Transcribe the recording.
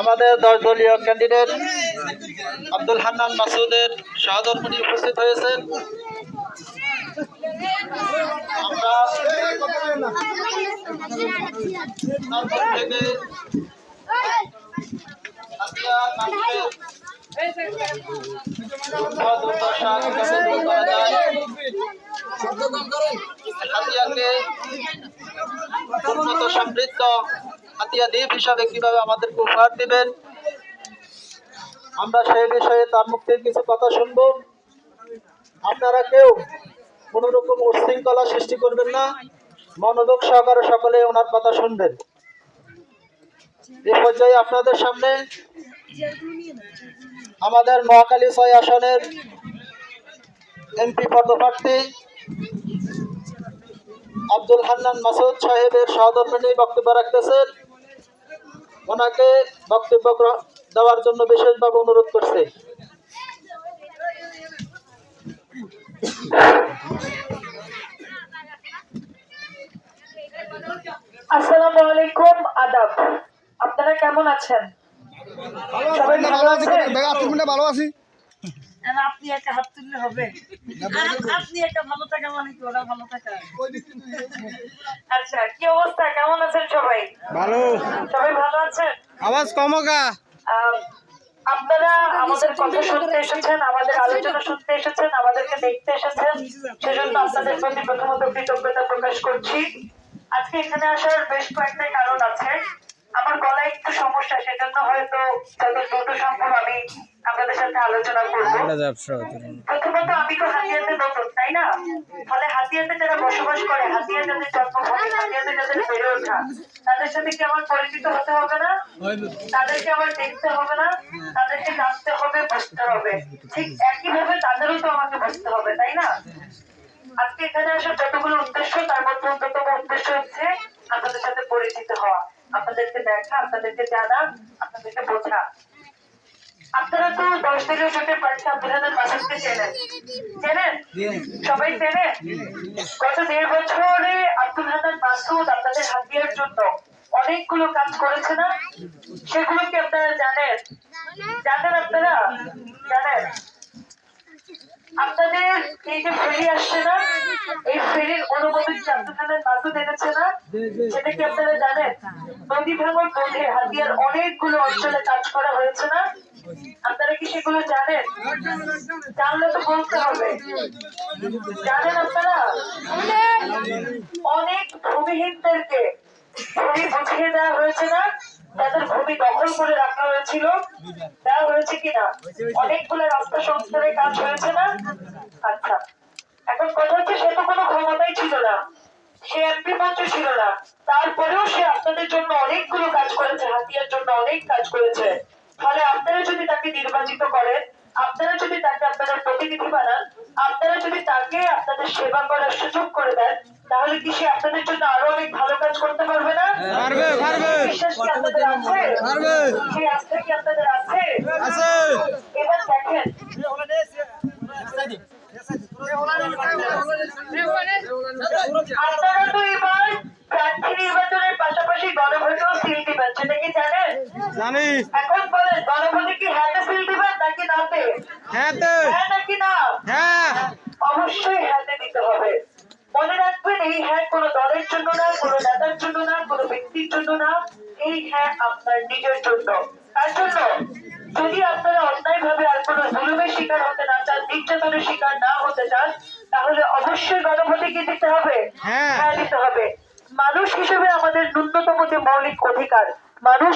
আমাদের দশ দলীয় ক্যান্ডিডেট আব্দুল হান্নান মাসুদের সহধর্মিনী উপস্থিত হয়েছেন। সমৃদ্ধ হাতিয়া দ্বীপ হিসাবে কীভাবে আমাদেরকে উপহার দিবেন? আমরা সেই বিষয়ে তার মুখ থেকে কিছু কথা শুনব। আপনারা কেউ কোন রকম উশৃঙ্খলা সৃষ্টি করবেন না। মনোযোগ সহকারে সকলে ওনার কথা শুনবেন। এ পর্যায়ে আপনাদের সামনে আমাদের মহাকালী ছয় আসনের এমপি পদপ্রার্থী আব্দুল হান্নান মাসুদ সাহেবের সহধর্মিনী বক্তব্য রাখতেছেন। ওনাকে বক্তব্য দেওয়ার জন্য বিশেষভাবে অনুরোধ করছে। আসসালামু আলাইকুম আদাব। আপনারা কেমন আছেন? ভালো আছেন? ভালো আছি। আপনি একটা হাত তুললে হবে? আপনি একটা ভালো থাকা মানে কি? ওরা ভালো থাকা? আচ্ছা কি অবস্থা? কেমন আছেন সবাই। ভালো। সবাই ভালো আছেন? আওয়াজ কমকা আপনারা আমাদের কথা শুনতে এসেছেন আমাদের আলোচনা শুনতে এসেছেন আমাদেরকে দেখতে এসেছেন। সেজন্য আপনাদের প্রতি প্রথমত কৃতজ্ঞতা প্রকাশ করছি। আজকে এখানে আসার বেশ কয়েকটা কারণ আছে। আমার গলায় একটু সমস্যা সেজন্য হয়তো যত দ্রুত সম্ভব আমি আপনাদের সাথে আলোচনা করব। প্রথমত আমি তো হাতিয়াতে নতুন। তাই না? ফলে হাতিয়াতে যারা বসবাস করে হাতিয়া যাদের জন্মভূমি হাতিয়াতে যাদের বেড়ে ওঠা, তাদের সাথে কি আমার পরিচিত হতে হবে না? তাদেরকে আবার দেখতে হবে না? তাদেরকে জানতে হবে, বুঝতে হবে। ঠিক একই ভাবে তাদেরও তো আমাকে বুঝতে হবে, তাই না? আজকে এখানে আসার যতগুলো উদ্দেশ্য, তার মধ্যে অন্যতম উদ্দেশ্য হচ্ছে আপনাদের সাথে পরিচিত হওয়া, আপনাদেরকে দেখা, আপনাদেরকে জানা, আপনাদেরকে বোঝা। আপনারা তো দশ দিনের প্রার্থী আব্দুল হান্নান মাসুদকে চেনেন। চেনেন? সবাই চেনেন? গত দেড় বছরে আব্দুল হান্নান মাসুদ আপনাদের হাতিয়ার জন্য অনেকগুলো কাজ করেছে না? সেগুলো কি আপনারা জানেন? জানেন আপনারা? জানেন? আপনাদের এই যে ফেরি আসছে না এই ফেরির অনুমতি হান্নান মাসুদ এনেছে না? সেটা কি আপনারা জানেন? নদী ভাঙন রোধে হাতিয়ার অনেকগুলো অঞ্চলে কাজ করা হয়েছে না? সেগুলো জানেন? জানলে তো বলতে হবে। জানেন আপনারা? অনেক ভূমিহীনদেরকে ভূমি বুঝিয়ে দেওয়া হয়েছে না? তাদের ভূমি দখল করে রাখা হয়েছিল। দেওয়া হয়েছে কিনা? অনেকগুলো রাস্তা সংস্কারের কাজ হয়েছে না? আচ্ছা। এখন কথা হচ্ছে, সে তো কোনো ক্ষমতাই ছিল না। সে এমপি মন্ত্রী ছিল না। তারপরেও সে আপনাদের জন্য অনেকগুলো কাজ করেছে, হাতিয়ার জন্য অনেক কাজ করেছে। ফলে আপনারা যদি তাকে নির্বাচিত করেন আপনারা যদি তাকে আপনাদের প্রতিনিধি বানান আপনারা যদি তাকে আপনাদের সেবা করার সুযোগ করে দেন তাহলে কি সে আপনাদের জন্য আরও অনেক ভালো কাজ করতে পারবে না? পারবে, পারবে। বিশ্বাস কি আপনাদের আছে? পারবে। সেই আস্থা কি আপনাদের আছে? আছে। এবার দেখেন। আপনারা সিল সেটা কি জানেন? জানি। এখন বলেন গণভোটে কি হ্যাঁতে সিল দিবেন নাকি নাতে হ্যাঁ তো। হ্যাঁ নাকি না? হ্যাঁ। অবশ্যই হাতে দিতে হবে। মনে রাখবেন এই হ্যাঁ কোনো দলের জন্য না কোনো নেতার জন্য না কোনো ব্যক্তির জন্য না এই হ্যাঁ আপনার নিজের জন্য। তার জন্য যদি আপনারা অন্যায় ভাবে আর কোনো জুলুমের শিকার হতে না চান নির্যাতনের শিকার না হতে চান তাহলে অবশ্যই গণভোটে কি দিতে হবে। হ্যাঁ। হ্যাঁ দিতে হবে। মানুষ হিসেবে আমাদের ন্যূনতম যে মৌলিক অধিকার মানুষ